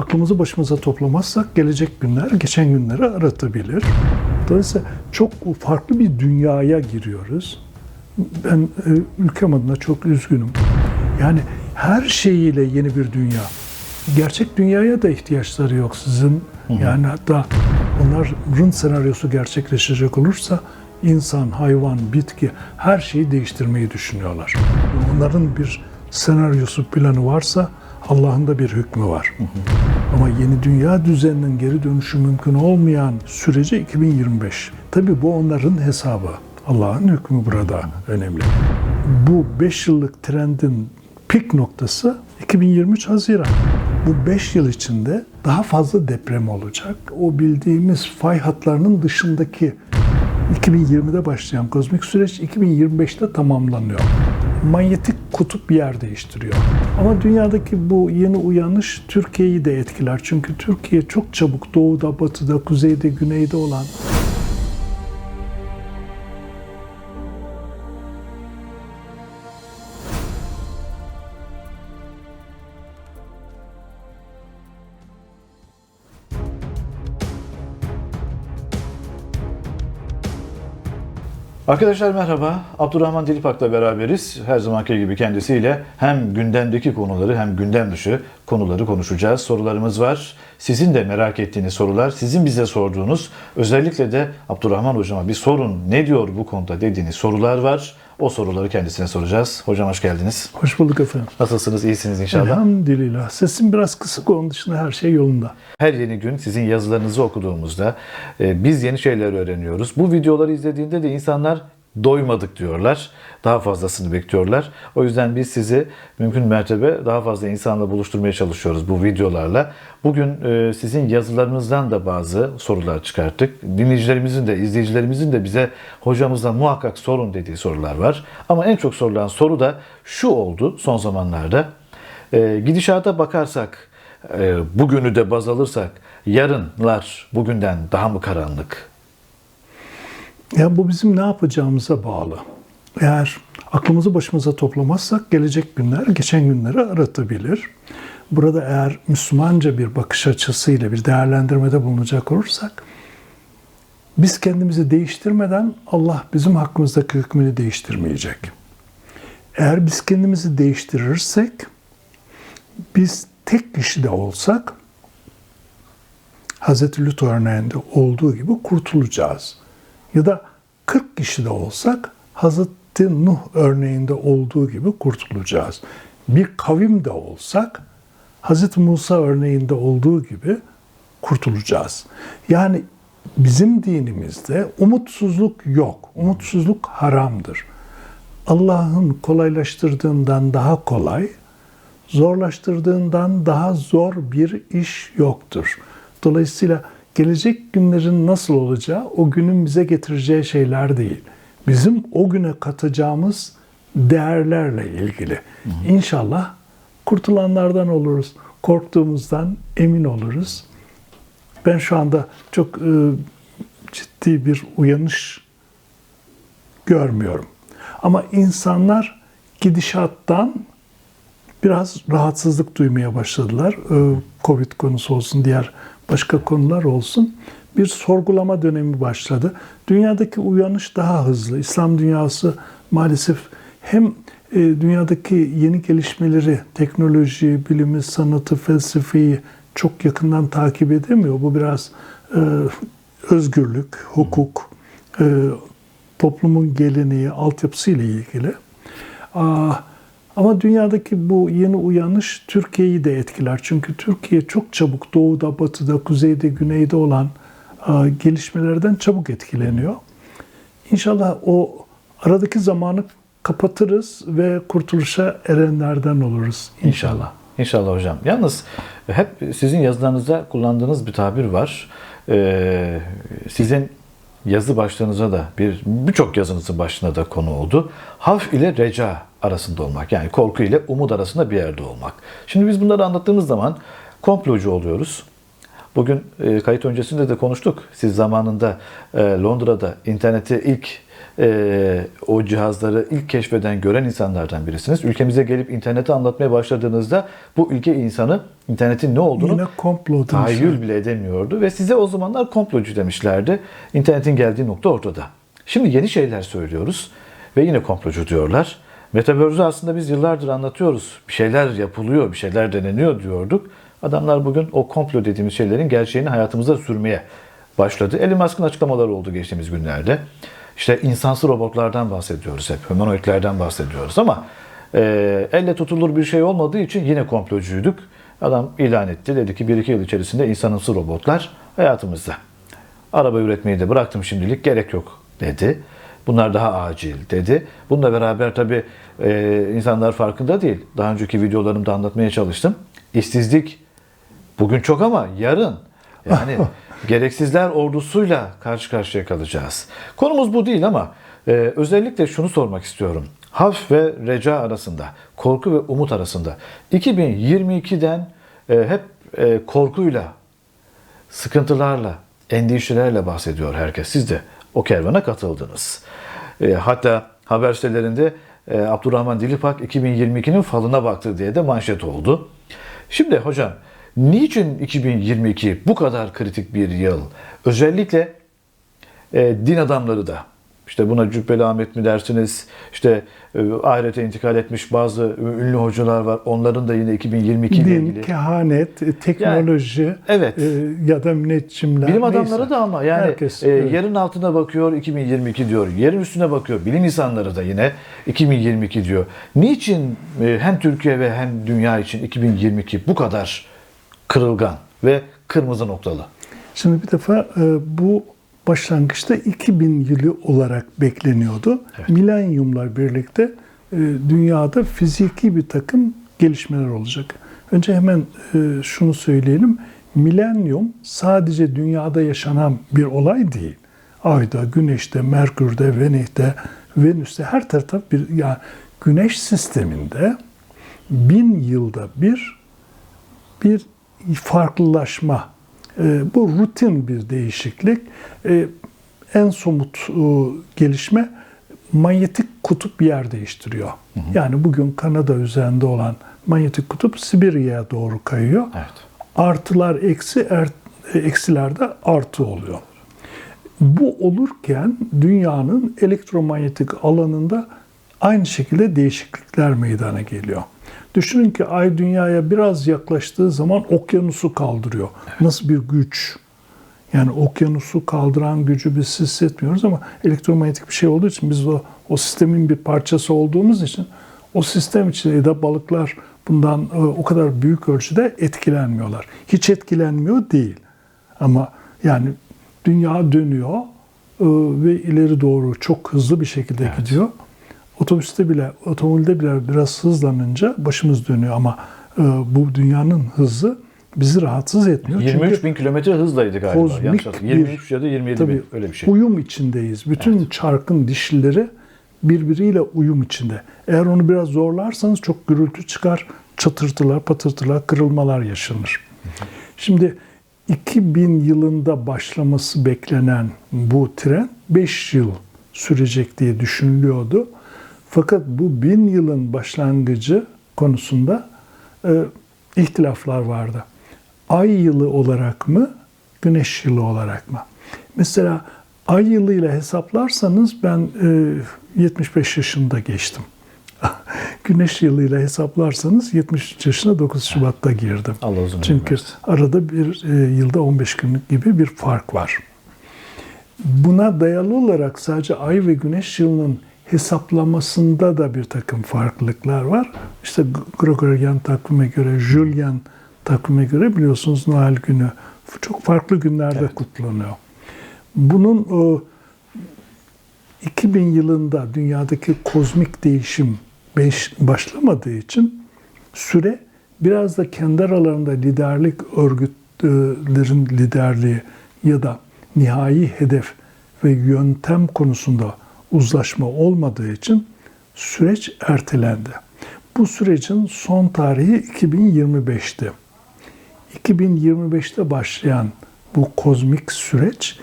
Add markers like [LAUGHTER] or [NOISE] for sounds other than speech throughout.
aklımızı başımıza toplamazsak gelecek günler geçen günleri aratabilir. Dolayısıyla çok farklı bir dünyaya giriyoruz. Ben e, ülkem adına çok üzgünüm. Yani her şeyiyle yeni bir dünya. Gerçek dünyaya da ihtiyaçları yok sizin. Yani hatta onların senaryosu gerçekleşecek olursa insan, hayvan, bitki her şeyi değiştirmeyi düşünüyorlar. Onların bir senaryosu, planı varsa Allah'ın da bir hükmü var. Ama yeni dünya düzeninin geri dönüşü mümkün olmayan sürece 2025. Tabii bu onların hesabı. Allah'ın hükmü burada önemli. Bu 5 yıllık trendin pik noktası 2023 Haziran. Bu 5 yıl içinde daha fazla deprem olacak. O bildiğimiz fay hatlarının dışındaki 2020'de başlayan kozmik süreç 2025'te tamamlanıyor. Manyetik kutup yer değiştiriyor. Ama dünyadaki bu yeni uyanış Türkiye'yi de etkiler. Çünkü Türkiye çok çabuk doğuda, batıda, kuzeyde, güneyde olan Arkadaşlar merhaba. Abdurrahman Dilipak'la beraberiz. Her zamanki gibi kendisiyle hem gündemdeki konuları hem gündem dışı konuları konuşacağız. Sorularımız var. Sizin de merak ettiğiniz sorular, sizin bize sorduğunuz, özellikle de Abdurrahman hocama bir sorun ne diyor bu konuda dediğiniz sorular var. O soruları kendisine soracağız. Hocam hoş geldiniz. hoş bulduk efendim. Nasılsınız? İyisiniz inşallah. Elhamdülillah. Sesim biraz kısık onun dışında her şey yolunda. Her yeni gün sizin yazılarınızı okuduğumuzda e, biz yeni şeyler öğreniyoruz. Bu videoları izlediğinde de insanlar doymadık diyorlar. Daha fazlasını bekliyorlar. O yüzden biz sizi mümkün mertebe daha fazla insanla buluşturmaya çalışıyoruz bu videolarla. Bugün e, sizin yazılarınızdan da bazı sorular çıkarttık. Dinleyicilerimizin de izleyicilerimizin de bize hocamızdan muhakkak sorun dediği sorular var. Ama en çok sorulan soru da şu oldu son zamanlarda. E, gidişata bakarsak e, bugünü de baz alırsak yarınlar bugünden daha mı karanlık? Ya bu bizim ne yapacağımıza bağlı. Eğer aklımızı başımıza toplamazsak gelecek günler geçen günleri aratabilir. Burada eğer Müslümanca bir bakış açısıyla bir değerlendirmede bulunacak olursak biz kendimizi değiştirmeden Allah bizim hakkımızdaki hükmünü değiştirmeyecek. Eğer biz kendimizi değiştirirsek biz tek kişi de olsak Hazreti Lut örneğinde olduğu gibi kurtulacağız. Ya da 40 kişi de olsak Hazreti Nuh örneğinde olduğu gibi kurtulacağız. Bir kavim de olsak Hazreti Musa örneğinde olduğu gibi kurtulacağız. Yani bizim dinimizde umutsuzluk yok. Umutsuzluk haramdır. Allah'ın kolaylaştırdığından daha kolay, zorlaştırdığından daha zor bir iş yoktur. Dolayısıyla gelecek günlerin nasıl olacağı o günün bize getireceği şeyler değil. Bizim o güne katacağımız değerlerle ilgili. İnşallah kurtulanlardan oluruz. Korktuğumuzdan emin oluruz. Ben şu anda çok e, ciddi bir uyanış görmüyorum. Ama insanlar gidişattan biraz rahatsızlık duymaya başladılar. Ee, Covid konusu olsun, diğer başka konular olsun. Bir sorgulama dönemi başladı. Dünyadaki uyanış daha hızlı. İslam dünyası maalesef hem e, dünyadaki yeni gelişmeleri, teknoloji, bilimi, sanatı, felsefeyi çok yakından takip edemiyor. Bu biraz e, özgürlük, hukuk, e, toplumun geleneği, altyapısıyla ilgili. Aa, ama dünyadaki bu yeni uyanış Türkiye'yi de etkiler. Çünkü Türkiye çok çabuk doğuda, batıda, kuzeyde, güneyde olan a, gelişmelerden çabuk etkileniyor. İnşallah o aradaki zamanı kapatırız ve kurtuluşa erenlerden oluruz inşallah. İnşallah hocam. Yalnız hep sizin yazılarınızda kullandığınız bir tabir var. Ee, sizin yazı başlığınıza da bir birçok yazınızın başına da konu oldu. Havf ile reca arasında olmak. Yani korku ile umut arasında bir yerde olmak. Şimdi biz bunları anlattığımız zaman komplocu oluyoruz. Bugün e, kayıt öncesinde de konuştuk. Siz zamanında e, Londra'da interneti ilk e, o cihazları ilk keşfeden, gören insanlardan birisiniz. Ülkemize gelip interneti anlatmaya başladığınızda bu ülke insanı internetin ne olduğunu tahayyül bile edemiyordu ve size o zamanlar komplocu demişlerdi. İnternetin geldiği nokta ortada. Şimdi yeni şeyler söylüyoruz ve yine komplocu diyorlar. Metaverse'ü aslında biz yıllardır anlatıyoruz. Bir şeyler yapılıyor, bir şeyler deneniyor diyorduk. Adamlar bugün o komplo dediğimiz şeylerin gerçeğini hayatımıza sürmeye başladı. Elon Musk'ın açıklamaları oldu geçtiğimiz günlerde. İşte insansı robotlardan bahsediyoruz hep, humanoidlerden bahsediyoruz ama e, elle tutulur bir şey olmadığı için yine komplocuyduk. Adam ilan etti. Dedi ki 1-2 yıl içerisinde insanımsı robotlar hayatımızda. Araba üretmeyi de bıraktım şimdilik gerek yok dedi. Bunlar daha acil dedi. Bununla beraber tabii e, insanlar farkında değil. Daha önceki videolarımda anlatmaya çalıştım. İşsizlik bugün çok ama yarın yani [LAUGHS] gereksizler ordusuyla karşı karşıya kalacağız. Konumuz bu değil ama e, özellikle şunu sormak istiyorum. Haf ve reca arasında, korku ve umut arasında 2022'den e, hep e, korkuyla, sıkıntılarla, endişelerle bahsediyor herkes. Siz de o kervana katıldınız. E, hatta haber sitelerinde e, Abdurrahman Dilipak 2022'nin falına baktı diye de manşet oldu. Şimdi hocam niçin 2022 bu kadar kritik bir yıl? Özellikle e, din adamları da işte buna Cübbeli Ahmet mi dersiniz? İşte e, ahirete intikal etmiş bazı ünlü hocalar var. Onların da yine 2022 ile Din, ilgili. kehanet, e, teknoloji evet. e, ya da müneccimler. Bilim neyse. adamları da ama yani Herkes, e, evet. yerin altına bakıyor 2022 diyor. Yerin üstüne bakıyor. Bilim insanları da yine 2022 diyor. Niçin e, hem Türkiye ve hem dünya için 2022 bu kadar kırılgan ve kırmızı noktalı? Şimdi bir defa e, bu başlangıçta 2000 yılı olarak bekleniyordu. Evet. Milenyumla birlikte e, dünyada fiziki bir takım gelişmeler olacak. Önce hemen e, şunu söyleyelim. Milenyum sadece dünyada yaşanan bir olay değil. Ayda, Güneş'te, Merkür'de, Venüs'te, Venüs'te her tarafta bir yani Güneş sisteminde bin yılda bir bir farklılaşma. E, bu rutin bir değişiklik. E, en somut e, gelişme manyetik kutup yer değiştiriyor. Yani bugün Kanada üzerinde olan manyetik kutup Sibirya'ya doğru kayıyor. Evet. Artılar eksi, er, eksilerde artı oluyor. Bu olurken dünyanın elektromanyetik alanında aynı şekilde değişiklikler meydana geliyor. Düşünün ki ay dünyaya biraz yaklaştığı zaman okyanusu kaldırıyor. Nasıl bir güç? Yani okyanusu kaldıran gücü biz hissetmiyoruz ama elektromanyetik bir şey olduğu için biz o, o sistemin bir parçası olduğumuz için o sistem içinde de balıklar bundan e, o kadar büyük ölçüde etkilenmiyorlar. Hiç etkilenmiyor değil. Ama yani dünya dönüyor e, ve ileri doğru çok hızlı bir şekilde gidiyor. Otobüste bile, otomobilde bile biraz hızlanınca başımız dönüyor ama e, bu dünyanın hızı bizi rahatsız etmiyor. 23 Çünkü bin kilometre hızlaydı galiba. kozmik Yanlış hatırlamıyorum. bir- 23 ya da 27 tabii bin öyle bir şey. uyum içindeyiz. Bütün çarkın dişlileri birbiriyle uyum içinde. Eğer onu biraz zorlarsanız çok gürültü çıkar, çatırtılar, patırtılar, kırılmalar yaşanır. Şimdi 2000 yılında başlaması beklenen bu tren 5 yıl sürecek diye düşünülüyordu. Fakat bu bin yılın başlangıcı konusunda e, ihtilaflar vardı. Ay yılı olarak mı, güneş yılı olarak mı? Mesela ay yılıyla hesaplarsanız ben e, 75 yaşında geçtim. [LAUGHS] güneş yılıyla hesaplarsanız 73 yaşına 9 Şubat'ta girdim. Allah uzun Çünkü versin. arada bir e, yılda 15 günlük gibi bir fark var. Buna dayalı olarak sadece ay ve güneş yılının hesaplamasında da bir takım farklılıklar var. İşte Gregorian takvime göre, Julian takvime göre biliyorsunuz Noel günü çok farklı günlerde Evet. kutlanıyor. Bunun e, 2000 yılında dünyadaki kozmik değişim başlamadığı için süre biraz da kendi aralarında liderlik örgütlerin liderliği ya da nihai hedef ve yöntem konusunda uzlaşma olmadığı için süreç ertelendi. Bu sürecin son tarihi 2025'ti. 2025'te başlayan bu kozmik süreç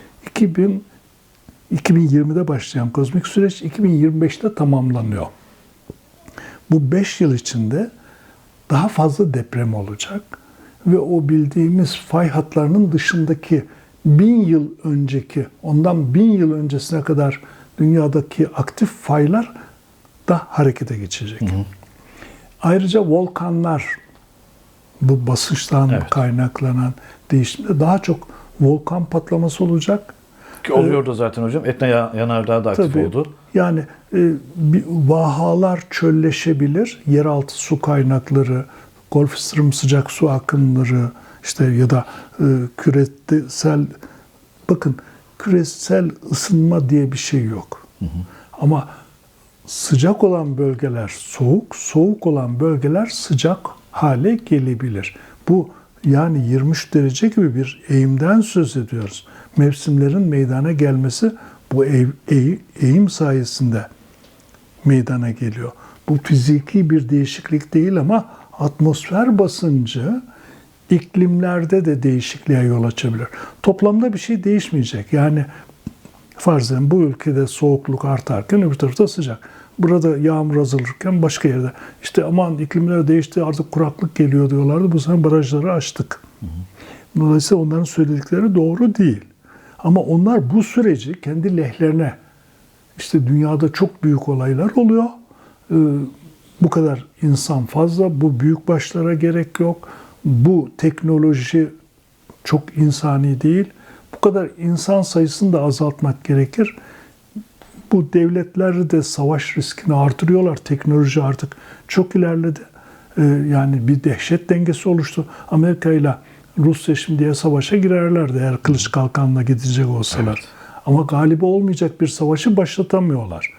2020'de başlayan kozmik süreç 2025'te tamamlanıyor. Bu 5 yıl içinde daha fazla deprem olacak ve o bildiğimiz fay hatlarının dışındaki bin yıl önceki, ondan bin yıl öncesine kadar dünyadaki aktif faylar da harekete geçecek. Ayrıca volkanlar, bu basınçtan Evet. kaynaklanan değişimde daha çok volkan patlaması olacak. Ki oluyordu zaten hocam. Etna ya- yanardağı da aktif Tabii. oldu. Yani e, bir vahalar çölleşebilir, yeraltı su kaynakları, Golf Stream sıcak su akımları, işte ya da e, küresel bakın küresel ısınma diye bir şey yok. Ama sıcak olan bölgeler soğuk, soğuk olan bölgeler sıcak hale gelebilir. Bu yani 23 derece gibi bir eğimden söz ediyoruz. Mevsimlerin meydana gelmesi bu eğim sayesinde meydana geliyor. Bu fiziki bir değişiklik değil ama atmosfer basıncı iklimlerde de değişikliğe yol açabilir. Toplamda bir şey değişmeyecek. Yani farz edin bu ülkede soğukluk artarken öbür tarafta sıcak. Burada yağmur azalırken başka yerde. İşte aman iklimler değişti artık kuraklık geliyor diyorlardı. Bu sene barajları açtık. Dolayısıyla onların söyledikleri doğru değil. Ama onlar bu süreci kendi lehlerine işte dünyada çok büyük olaylar oluyor. Ee, bu kadar insan fazla, bu büyük başlara gerek yok. Bu teknoloji çok insani değil. Bu kadar insan sayısını da azaltmak gerekir. Bu devletler de savaş riskini artırıyorlar. Teknoloji artık çok ilerledi. Ee, yani bir dehşet dengesi oluştu. Amerika ile Rusya şimdiye savaşa girerlerdi eğer kılıç kalkanla gidecek olsalar. Ama galibi olmayacak bir savaşı başlatamıyorlar.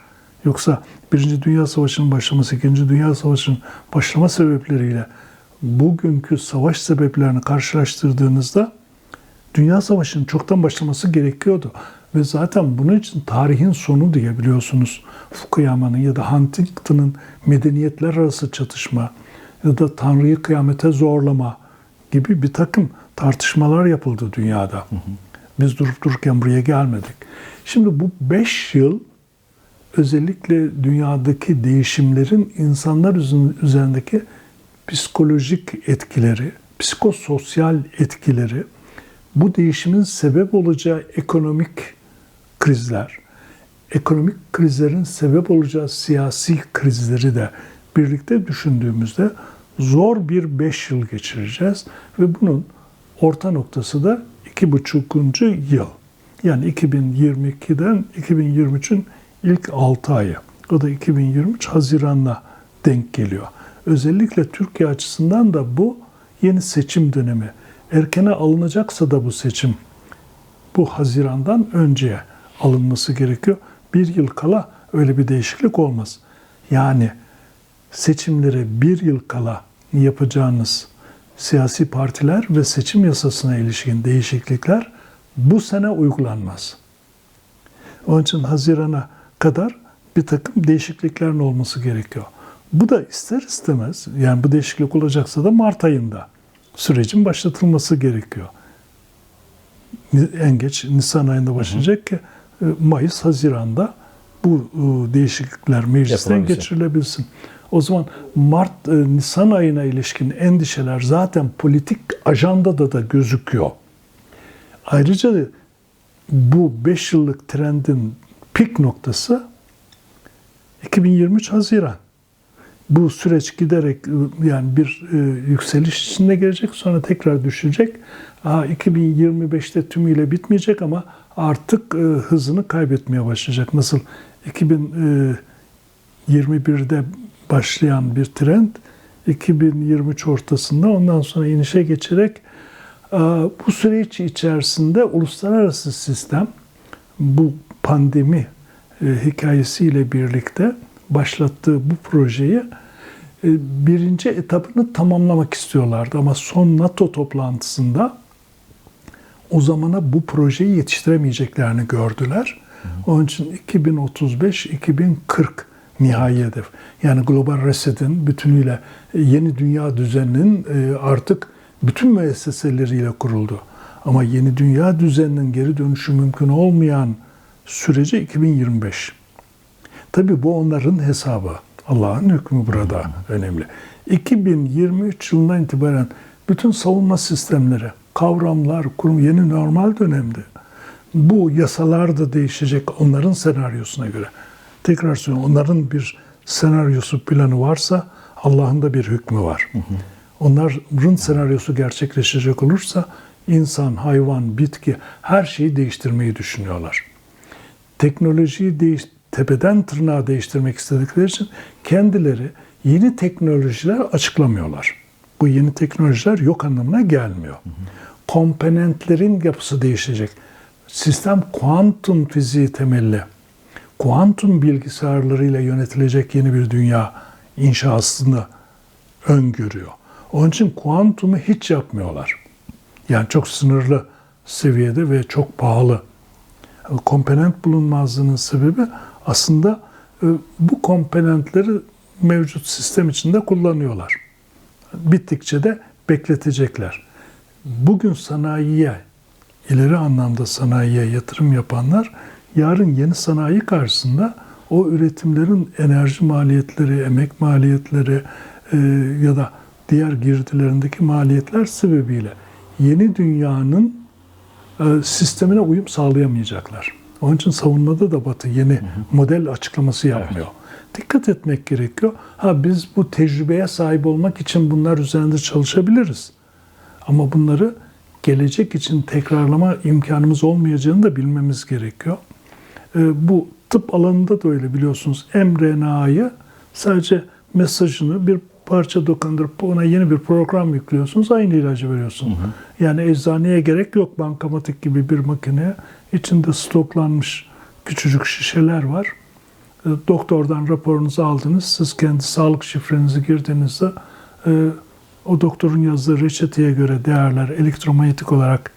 Yoksa Birinci Dünya Savaşı'nın başlaması, İkinci Dünya Savaşı'nın başlama sebepleriyle bugünkü savaş sebeplerini karşılaştırdığınızda Dünya Savaşı'nın çoktan başlaması gerekiyordu. Ve zaten bunun için tarihin sonu diye biliyorsunuz Fukuyama'nın ya da Huntington'ın medeniyetler arası çatışma ya da Tanrı'yı kıyamete zorlama gibi bir takım tartışmalar yapıldı dünyada. Biz durup dururken buraya gelmedik. Şimdi bu beş yıl özellikle dünyadaki değişimlerin insanlar üzerindeki üzerindeki psikolojik etkileri, psikososyal etkileri, bu değişimin sebep olacağı ekonomik krizler, ekonomik krizlerin sebep olacağı siyasi krizleri de birlikte düşündüğümüzde zor bir beş yıl geçireceğiz ve bunun orta noktası da iki buçukuncu yıl. Yani 2022'den 2023'ün ilk 6 ayı. O da 2023 Haziran'la denk geliyor. Özellikle Türkiye açısından da bu yeni seçim dönemi. Erkene alınacaksa da bu seçim bu Haziran'dan önceye alınması gerekiyor. Bir yıl kala öyle bir değişiklik olmaz. Yani seçimlere bir yıl kala yapacağınız siyasi partiler ve seçim yasasına ilişkin değişiklikler bu sene uygulanmaz. Onun için Haziran'a kadar bir takım değişikliklerin olması gerekiyor. Bu da ister istemez, yani bu değişiklik olacaksa da Mart ayında sürecin başlatılması gerekiyor. En geç Nisan ayında başlayacak ki e, Mayıs, Haziran'da bu e, değişiklikler meclisten geçirilebilsin. O zaman Mart, e, Nisan ayına ilişkin endişeler zaten politik ajandada da gözüküyor. Ayrıca bu 5 yıllık trendin pik noktası 2023 Haziran. Bu süreç giderek yani bir e, yükseliş içinde gelecek sonra tekrar düşecek. Aa, 2025'te tümüyle bitmeyecek ama artık e, hızını kaybetmeye başlayacak. Nasıl 2021'de başlayan bir trend 2023 ortasında ondan sonra inişe geçerek e, bu süreç içerisinde uluslararası sistem bu pandemi e, hikayesiyle birlikte başlattığı bu projeyi e, birinci etapını tamamlamak istiyorlardı. Ama son NATO toplantısında o zamana bu projeyi yetiştiremeyeceklerini gördüler. Onun için 2035-2040 nihai hedef. Yani Global Reset'in bütünüyle e, yeni dünya düzeninin e, artık bütün müesseseleriyle kuruldu. Ama yeni dünya düzeninin geri dönüşü mümkün olmayan süreci 2025. Tabi bu onların hesabı. Allah'ın hükmü burada önemli. 2023 yılından itibaren bütün savunma sistemleri, kavramlar, kurum yeni normal dönemde. Bu yasalar da değişecek onların senaryosuna göre. Tekrar söylüyorum onların bir senaryosu planı varsa Allah'ın da bir hükmü var. Onların senaryosu gerçekleşecek olursa insan, hayvan, bitki her şeyi değiştirmeyi düşünüyorlar teknolojiyi değiş, tepeden tırnağa değiştirmek istedikleri için kendileri yeni teknolojiler açıklamıyorlar. Bu yeni teknolojiler yok anlamına gelmiyor. Komponentlerin yapısı değişecek. Sistem kuantum fiziği temelli. Kuantum bilgisayarlarıyla yönetilecek yeni bir dünya inşasını öngörüyor. Onun için kuantumu hiç yapmıyorlar. Yani çok sınırlı seviyede ve çok pahalı komponent bulunmazlığının sebebi aslında e, bu komponentleri mevcut sistem içinde kullanıyorlar. Bittikçe de bekletecekler. Bugün sanayiye, ileri anlamda sanayiye yatırım yapanlar yarın yeni sanayi karşısında o üretimlerin enerji maliyetleri, emek maliyetleri e, ya da diğer girdilerindeki maliyetler sebebiyle yeni dünyanın e, sistemine uyum sağlayamayacaklar. Onun için savunmada da Batı yeni model açıklaması yapmıyor. Dikkat etmek gerekiyor. Ha biz bu tecrübeye sahip olmak için bunlar üzerinde çalışabiliriz. Ama bunları gelecek için tekrarlama imkanımız olmayacağını da bilmemiz gerekiyor. E, bu tıp alanında da öyle biliyorsunuz. mRNA'yı sadece mesajını bir parça dokandırıp ona yeni bir program yüklüyorsunuz. Aynı ilacı veriyorsunuz. Yani eczaneye gerek yok bankamatik gibi bir makineye. İçinde stoklanmış küçücük şişeler var. E, Doktordan raporunuzu aldınız. Siz kendi sağlık şifrenizi girdiğinizde e, o doktorun yazdığı reçeteye göre değerler elektromanyetik olarak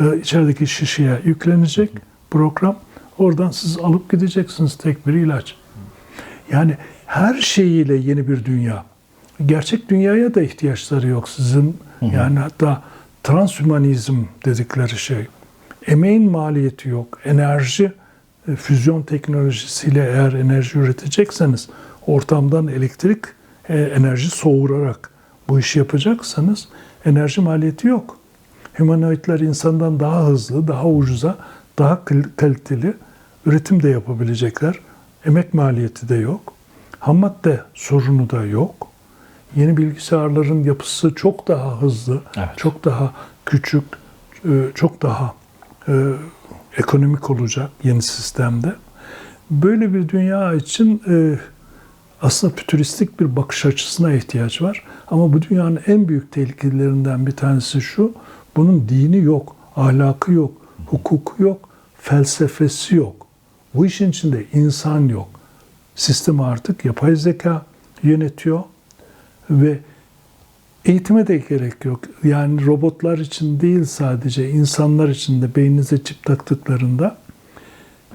e, içerideki şişeye yüklenecek program. Oradan siz alıp gideceksiniz tek bir ilaç. Yani her şeyiyle yeni bir dünya. Gerçek dünyaya da ihtiyaçları yok sizin. Yani hatta transhümanizm dedikleri şey. Emeğin maliyeti yok. Enerji, e, füzyon teknolojisiyle eğer enerji üretecekseniz ortamdan elektrik e, enerji soğurarak bu işi yapacaksanız enerji maliyeti yok. Humanoidler insandan daha hızlı, daha ucuza, daha kaliteli üretim de yapabilecekler. Emek maliyeti de yok. Ham madde sorunu da yok. Yeni bilgisayarların yapısı çok daha hızlı, Evet. çok daha küçük, e, çok daha e, ekonomik olacak yeni sistemde. Böyle bir dünya için e, aslında fütüristik bir bakış açısına ihtiyaç var. Ama bu dünyanın en büyük tehlikelerinden bir tanesi şu, bunun dini yok, ahlakı yok, hukuku yok, felsefesi yok. Bu işin içinde insan yok. Sistem artık yapay zeka yönetiyor ve eğitime de gerek yok. Yani robotlar için değil sadece insanlar için de beyninize çip taktıklarında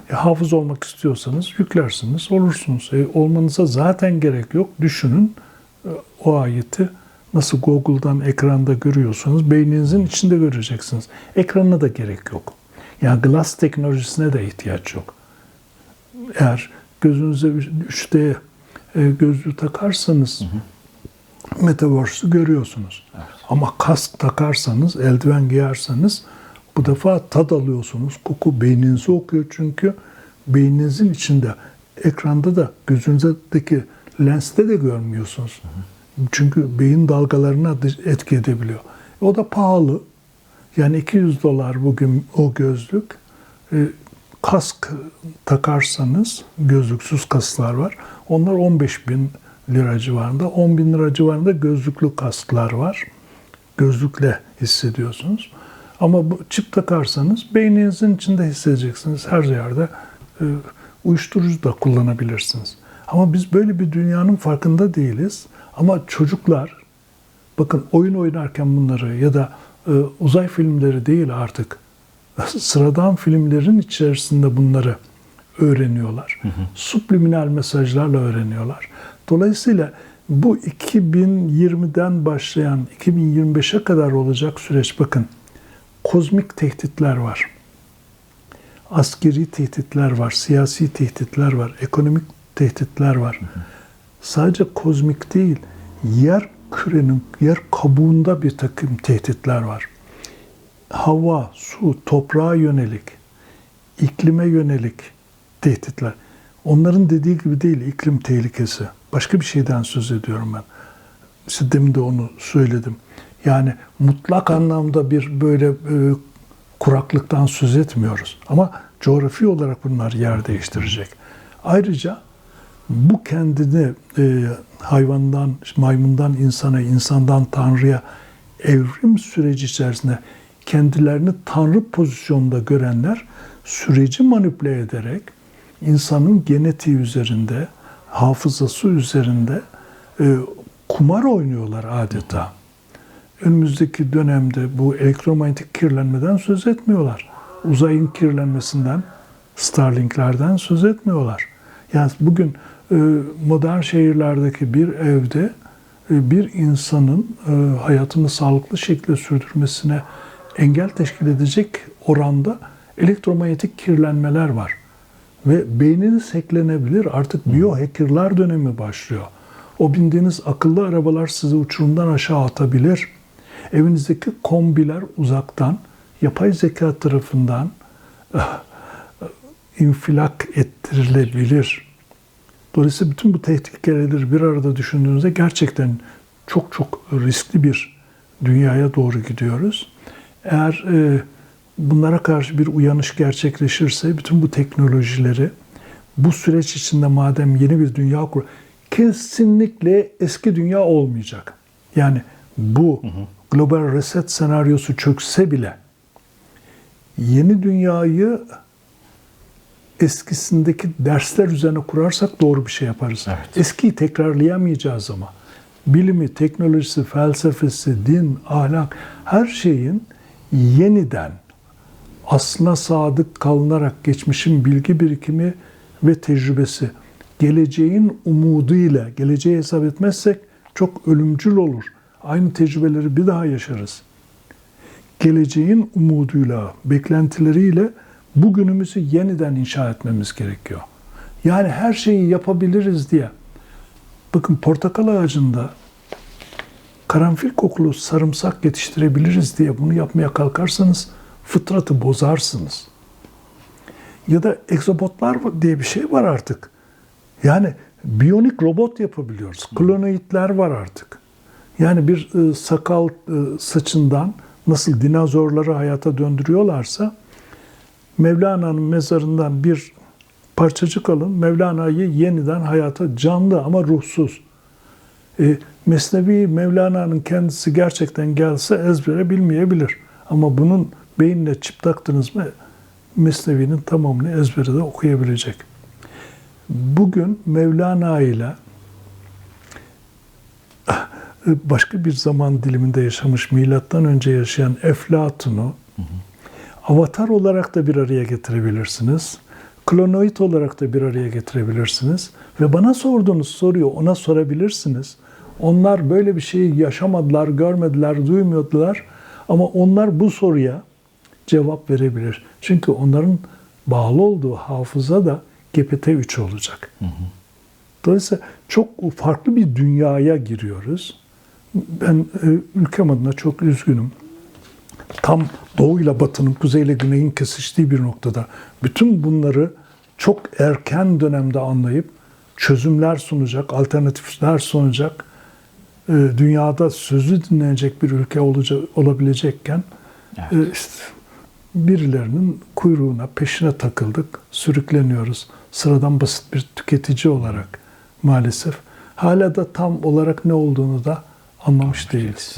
e, hafız olmak istiyorsanız yüklersiniz, olursunuz. E, olmanıza zaten gerek yok. Düşünün e, o ayeti nasıl Google'dan ekranda görüyorsunuz, beyninizin içinde göreceksiniz. Ekranına da gerek yok. Yani glass teknolojisine de ihtiyaç yok. Eğer gözünüze 3D e, gözlüğü takarsanız Metaverse'ü görüyorsunuz. Ama kask takarsanız, eldiven giyerseniz bu defa tad alıyorsunuz. Koku beyninizi okuyor çünkü beyninizin içinde ekranda da gözünüzdeki lenste de görmüyorsunuz. Çünkü beyin dalgalarına etki edebiliyor. O da pahalı. Yani 200 dolar bugün o gözlük. E, kask takarsanız, gözlüksüz kasklar var. Onlar 15 bin lira civarında. 10 bin lira civarında gözlüklü kasklar var. Gözlükle hissediyorsunuz. Ama bu çip takarsanız beyninizin içinde hissedeceksiniz. Her yerde e, uyuşturucu da kullanabilirsiniz. Ama biz böyle bir dünyanın farkında değiliz. Ama çocuklar bakın oyun oynarken bunları ya da e, uzay filmleri değil artık [LAUGHS] sıradan filmlerin içerisinde bunları öğreniyorlar. Hı hı. Subliminal mesajlarla öğreniyorlar. Dolayısıyla bu 2020'den başlayan 2025'e kadar olacak süreç bakın kozmik tehditler var. Askeri tehditler var, siyasi tehditler var, ekonomik tehditler var. Sadece kozmik değil, yer kürenin, yer kabuğunda bir takım tehditler var. Hava, su, toprağa yönelik, iklime yönelik tehditler. Onların dediği gibi değil iklim tehlikesi. Başka bir şeyden söz ediyorum ben. İşte demin de onu söyledim. Yani mutlak anlamda bir böyle e, kuraklıktan söz etmiyoruz. Ama coğrafi olarak bunlar yer değiştirecek. Ayrıca bu kendini e, hayvandan, maymundan insana, insandan tanrıya evrim süreci içerisinde kendilerini tanrı pozisyonunda görenler süreci manipüle ederek insanın genetiği üzerinde, hafızası üzerinde e, kumar oynuyorlar adeta. Önümüzdeki dönemde bu elektromanyetik kirlenmeden söz etmiyorlar. Uzayın kirlenmesinden, Starlinklerden söz etmiyorlar. Yani bugün e, modern şehirlerdeki bir evde e, bir insanın e, hayatını sağlıklı şekilde sürdürmesine engel teşkil edecek oranda elektromanyetik kirlenmeler var. Ve beyniniz hacklenebilir. Artık biohackerlar dönemi başlıyor. O bindiğiniz akıllı arabalar sizi uçurumdan aşağı atabilir. Evinizdeki kombiler uzaktan yapay zeka tarafından infilak ettirilebilir. Dolayısıyla bütün bu tehlikeleri bir arada düşündüğünüzde gerçekten çok çok riskli bir dünyaya doğru gidiyoruz. Eğer e, bunlara karşı bir uyanış gerçekleşirse bütün bu teknolojileri bu süreç içinde madem yeni bir dünya kur kesinlikle eski dünya olmayacak. Yani bu global reset senaryosu çökse bile yeni dünyayı eskisindeki dersler üzerine kurarsak doğru bir şey yaparız. Evet. Eskiyi tekrarlayamayacağız ama. Bilimi, teknolojisi, felsefesi, din, ahlak her şeyin yeniden aslına sadık kalınarak geçmişin bilgi birikimi ve tecrübesi geleceğin umuduyla geleceği hesap etmezsek çok ölümcül olur. Aynı tecrübeleri bir daha yaşarız. Geleceğin umuduyla, beklentileriyle bugünümüzü yeniden inşa etmemiz gerekiyor. Yani her şeyi yapabiliriz diye. Bakın portakal ağacında karanfil kokulu sarımsak yetiştirebiliriz diye bunu yapmaya kalkarsanız fıtratı bozarsınız. Ya da egzobotlar diye bir şey var artık. Yani biyonik robot yapabiliyoruz. Klonoidler var artık. Yani bir e, sakal e, saçından nasıl dinozorları hayata döndürüyorlarsa Mevlana'nın mezarından bir parçacık alın, Mevlana'yı yeniden hayata canlı ama ruhsuz. E, Mesnevi Mevlana'nın kendisi gerçekten gelse ezbere bilmeyebilir. Ama bunun beynine çip taktınız mı Mesnevi'nin tamamını ezbere de okuyabilecek. Bugün Mevlana ile [LAUGHS] başka bir zaman diliminde yaşamış, milattan önce yaşayan Eflatun'u avatar olarak da bir araya getirebilirsiniz. Klonoid olarak da bir araya getirebilirsiniz. Ve bana sorduğunuz soruyu ona sorabilirsiniz. Onlar böyle bir şeyi yaşamadılar, görmediler, duymuyordular. Ama onlar bu soruya cevap verebilir. Çünkü onların bağlı olduğu hafıza da GPT-3 olacak. Dolayısıyla çok farklı bir dünyaya giriyoruz. Ben e, ülkem adına çok üzgünüm. Tam doğuyla batının, kuzeyle güneyin kesiştiği bir noktada bütün bunları çok erken dönemde anlayıp çözümler sunacak, alternatifler sunacak, e, dünyada sözü dinlenecek bir ülke olacak, olabilecekken Evet. işte birilerinin kuyruğuna, peşine takıldık, sürükleniyoruz. Sıradan basit bir tüketici olarak maalesef. Hala da tam olarak ne olduğunu da anlamış değiliz.